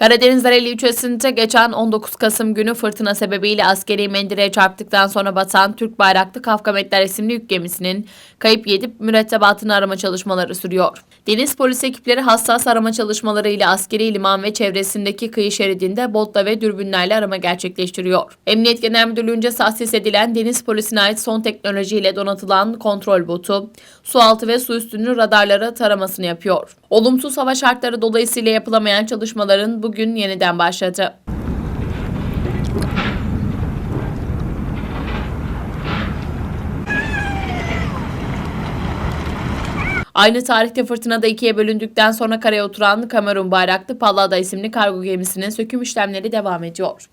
Karadeniz Dareli ilçesinde geçen 19 Kasım günü fırtına sebebiyle askeri mendireye çarptıktan sonra batan Türk bayraklı Kafkametler isimli yük gemisinin kayıp 7 mürettebatını arama çalışmaları sürüyor. Deniz polis ekipleri hassas arama çalışmalarıyla askeri liman ve çevresindeki kıyı şeridinde botla ve dürbünlerle arama gerçekleştiriyor. Emniyet Genel Müdürlüğü'nce tahsis edilen deniz polisine ait son teknolojiyle donatılan kontrol botu, su altı ve su üstünü radarlara taramasını yapıyor. Olumsuz hava şartları dolayısıyla yapılamayan çalışmaların bugün yeniden başladı. Aynı tarihte fırtınada ikiye bölündükten sonra karaya oturan Kamerun bayraklı Pallada isimli kargo gemisinin söküm işlemleri devam ediyor.